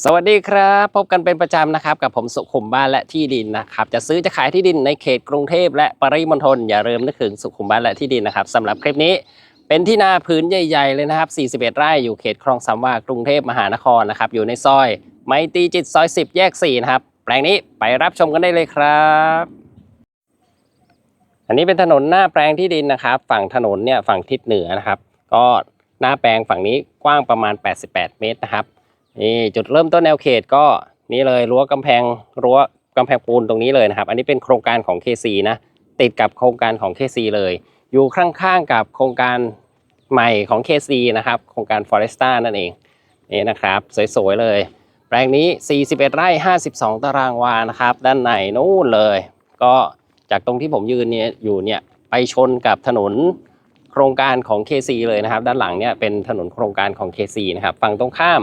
สวัสดีครับ พบกันเป็นประจำนะครับ กับผมสุขุมบ้านและที่ดินนะครับ จะซื้อจะขายที่ดินในเขตกรุงเทพและปริมณฑลอย่าลืมนึกถึงสุขุมบ้านและที่ดินนะครับสำหรับคลิปนี้เป็นที่นาพื้นใหญ่ๆเลยนะครับ 41 ไร่อยู่เขตคลองสามวากรุงเทพมหานครนะครับอยู่ในซอย ไมตรีจิตซอย 10 แยก 4 นะครับ แปลงนี้ไปรับชมกันได้เลยครับ อันนี้เป็นถนนหน้าแปลงที่ดินนะครับ ฝั่งถนนเนี่ยฝั่งทิศเหนือนะครับ ก็หน้าแปลงฝั่งนี้กว้างประมาณ 88 เมตรนะครับ นี่จุดเริ่มต้นแนวเขตก็นี่เลยรั้วกำแพงรั้วกำแพงปูนตรงนี้เลยนะครับ อันนี้เป็นโครงการของ KC นะติดกับโครงการของ KC เลย อยู่ข้างๆกับโครงการใหม่ของ KC นะครับ โครงการ Foresta นั่นเองนี่นะครับ สวยๆเลย แปลงนี้ 41 ไร่ 52 ตารางวานะครับ ด้านในนู่นเลย ก็จากตรงที่ผมยืนเนี่ยอยู่เนี่ยไปชนกับถนนโครงการของ KC เลยนะครับ ด้านหลังเนี่ยเป็นถนนโครงการของ KC นะครับฝั่งตรงข้าม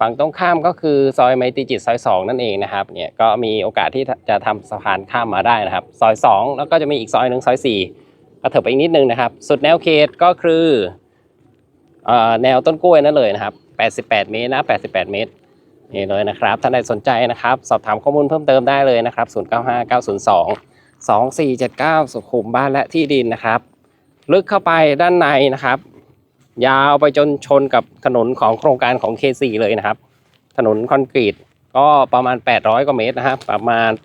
ฝั่งตรงข้ามก็คือซอยไมตรีจิตซอย2นั่นเองนะครับเนี่ยก็มีโอกาสที่จะทำสะพานข้ามมาได้นะครับ ซอย 2 แล้วก็จะมีอีกซอยหนึ่งซอย 4 ก็เถิบไปอีกนิดนึงนะครับ สุดแนวเขตก็คือเอ่อแนวต้นกล้วยนั่นเลยนะครับ 88 เมตรนะ88 เมตรนี่เลยนะครับท่านใดสนใจนะครับ สอบถามข้อมูลเพิ่มเติมได้เลยนะครับ 095902 2479 สุขุมบ้านและที่ดินนะครับ ลึกเข้าไปด้านในนะครับ ยาวไปจนชนกับถนนของโครงการของ K4 เลยนะครับ ถนนคอนกรีตก็ประมาณ 800กว่าเมตรนะครับ ประมาณ 825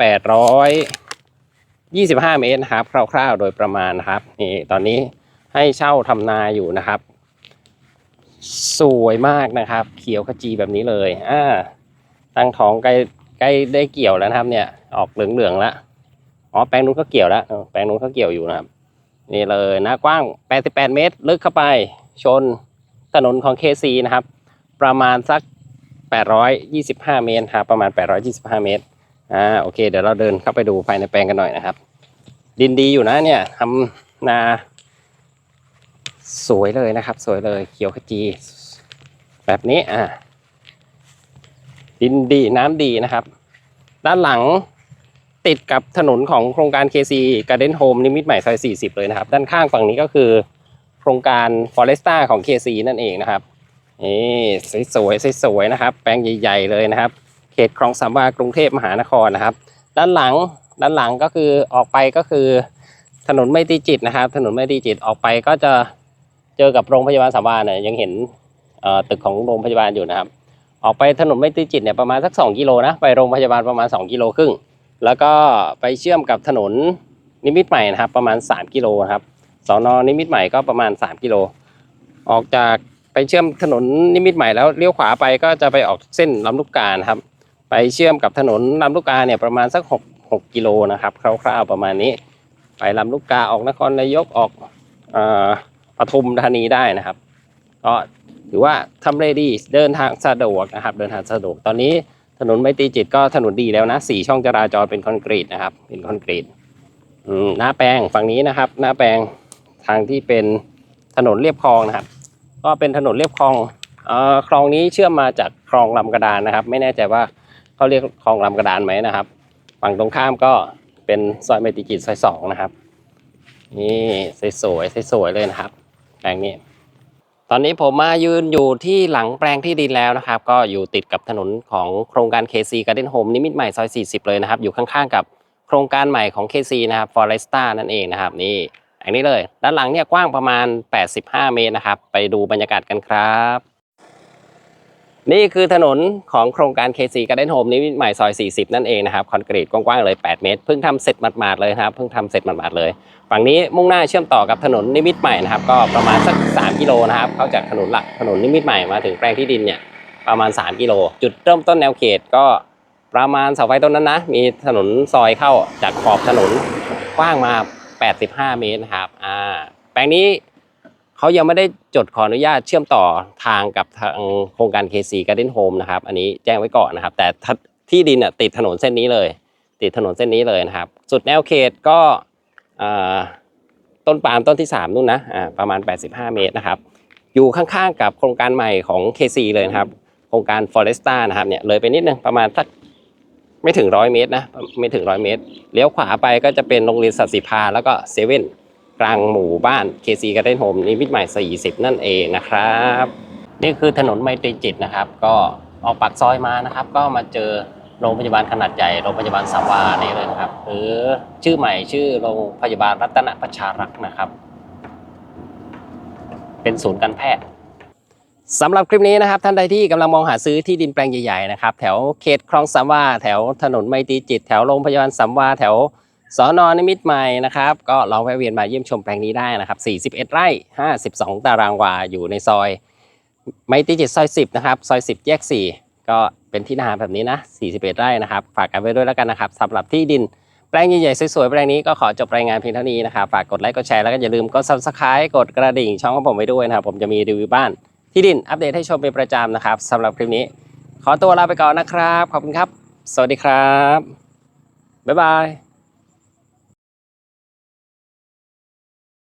เมตรนะครับคร่าวๆ โดยประมาณนะครับนี่ตอนนี้ให้เช่าทำนาอยู่นะครับ สวยมากนะครับ เขียวขจีแบบนี้เลยอ่าตั้งท้องใกล้ใกล้ได้เกี่ยวแล้วนะครับ เนี่ยออกเหลืองๆแล้วอ๋อแปลงนู้นก็เกี่ยวแล้วแปลงนู้นก็เกี่ยวอยู่นะครับ นี่เลยหน้ากว้าง 88 เมตร ลึกเข้าไป ชนถนนของ KC นะครับ ประมาณสัก 825 เมตรครับประมาณ 825 เมตรอ่าโอเค เดี๋ยวเราเดินเข้าไปดูภายในแปลงกันหน่อยนะครับ ดินดีอยู่นะเนี่ยทำนาสวยเลยนะครับ สวยเลยเขียวขจี แบบนี้อ่าดินดีน้ำดีนะครับ ด้านหลังติดกับถนนของโครงการ KC Garden Home นิมิตใหม่ซอย40 เลยนะครับ ด้านข้างฝั่งนี้ก็คือ โครงการ Foresta ของ KC นั่นเองนะครับนี่สวยๆสวยๆนะครับ แปลงใหญ่ๆเลยนะครับ เขตคลองสามวากรุงเทพมหานครนะครับ ด้านหลังด้านหลังก็คือออกไปก็คือ ถนนไม่ตีจิตนะครับ ถนนไม่ตีจิตออกไปก็จะเจอกับโรงพยาบาลสามวาเนี่ยยังเห็นตึกของโรงพยาบาลอยู่นะครับ ออกไปถนนไม่ตีจิตเนี่ยประมาณสัก 2 กิโลนะไปโรงพยาบาลประมาณ 2 กิโลครึ่งแล้วก็ไปเชื่อมกับถนนนิมิตใหม่นะครับ ประมาณ 3 กิโลครับ สอนอนิมิตใหม่ก็ประมาณ 3 กิโล ออกจากไปเชื่อมถนนนิมิตใหม่แล้วเลี้ยวขวาไปก็จะไปออกเส้นลำลูกกาครับ ไปเชื่อมกับถนนลำลูกกาเนี่ยประมาณสัก6 6กิโลนะครับคร่าวๆประมาณนี้ ไปลำลูกกาออกนครนายกออกอ่อปทุมธานีได้นะครับก็ถือว่าทำเลดีเดินทางสะดวกนะครับ เดินทางสะดวกตอนนี้ถนนไมตรีจิตก็ถนนดีแล้วนะสี่ช่องจราจรเป็นคอนกรีตนะครับ เป็นคอนกรีตหน้าแปลงฝั่งนี้นะครับ หน้าแปลง ทางที่เป็นถนนเรียบคลองนะครับ ก็เป็นถนนเรียบคลองอ่อคลองนี้เชื่อมมาจากคลองลำกระดานนะครับ ไม่แน่ใจว่าเขาเรียกคลองลำกระดานไหมนะครับ ฝั่งตรงข้ามก็เป็นซอยไมตรีจิตซอยสองนะครับ นี่สวยๆสวยๆเลยนะครับแปลงนี้ตอนนี้ผมมายืนอยู่ที่หลังแปลงที่ดินแล้วนะครับ ก็อยู่ติดกับถนนของโครงการ KC Garden Home นิมิตใหม่ซอย 40 เลยนะครับ อยู่ข้างๆกับโครงการใหม่ของ KC นะครับ Foresta นั่นเองนะครับนี่ อันนี้เลย ด้านหลังเนี่ยกว้างประมาณ 85 เมตรนะครับ ไปดูบรรยากาศกันครับ นี่คือถนนของโครงการ KC Garden Home นิมิตใหม่ซอย 40 นั่นเองนะครับคอนกรีตกว้างๆเลย 8 เมตร เพิ่งทำเสร็จหมาดๆเลยครับเพิ่งทำเสร็จหมาดๆเลย ฝั่งนี้มุ่งหน้าเชื่อมต่อกับถนนนิมิตใหม่นะครับก็ประมาณสัก 3 กิโลนะครับเข้าจากถนนหลักถนนนิมิตใหม่มาถึงแปลงที่ดินเนี่ยประมาณ 3 กิโล จุดเริ่มต้นแนวเขตก็ประมาณเสาไฟต้นนั้นนะ มีถนนซอยเข้าจากขอบถนนกว้างมา 85 เมตรนะครับอ่าแปลงนี้เขายังไม่ได้จดขออนุญาตเชื่อมต่อทางกับทางโครงการ KC Garden Home นะครับ อันนี้แจ้งไว้ก่อนนะครับ แต่ที่ดินน่ะติดถนนเส้นนี้เลย ติดถนนเส้นนี้เลยนะครับ สุดแนวเขตก็ต้นปาล์มต้นที่ 3 นู่นนะอ่าประมาณ 85 เมตรนะครับ อยู่ข้างๆกับโครงการใหม่ของ KC เลยนะครับ โครงการ Foresta นะครับเนี่ยเลยไปนิดนึงประมาณสัก ไม่ถึงร้อยเมตรนะไม่ถึงร้อยเมตรเลี้ยวขวาไปก็จะเป็นโรงเรียนสัตสีพาแล้วก็เซเว่นกลางหมู่บ้าน KC Garden Home นิมิตรใหม่ 40 นั่นเองนะครับ นี่คือถนนไมตรีจิตนะครับ ก็ออกปากซอยมานะครับ ก็มาเจอโรงพยาบาลขนาดใหญ่โรงพยาบาลสาวานี่เลยนะครับหรือชื่อใหม่ชื่อโรงพยาบาลรัตนประชารักษ์นะครับ เป็นศูนย์การแพทย์ สำหรับคลิปนี้นะครับท่านใดที่กำลังมองหาซื้อที่ดินแปลงใหญ่ๆนะครับแถวเขตคลองสามวาแถวถนนไมตรีจิต แถวโรงพยาบาลสามวาแถวสอนอนิมิตใหม่นะครับก็ลองแวะเวียนมาเยี่ยมชมแปลงนี้ได้นะครับ 41 ไร่ 52 ตารางวาอยู่ในซอย ไมตรีจิตซอย 10 นะครับ ซอย 10 แยก 4 ก็เป็นที่นาแบบนี้นะ 41 ไร่นะครับฝากกันไว้ด้วยแล้วกันนะครับสำหรับที่ดินแปลงใหญ่ๆสวยๆแปลงนี้ก็ขอจบรายงานเพียงเท่านี้นะครับฝากกดไลค์กดแชร์แล้วก็อย่าลืมกด subscribe กดกระดิ่งช่องของผมไว้ด้วยนะครับผมจะมีรีวิวบ้าน ที่ดินอัปเดตให้ชมเป็นประจำนะครับสำหรับคลิปนี้ ขอตัวลาไปก่อนนะครับ ขอบคุณครับ สวัสดีครับ บ๊ายบาย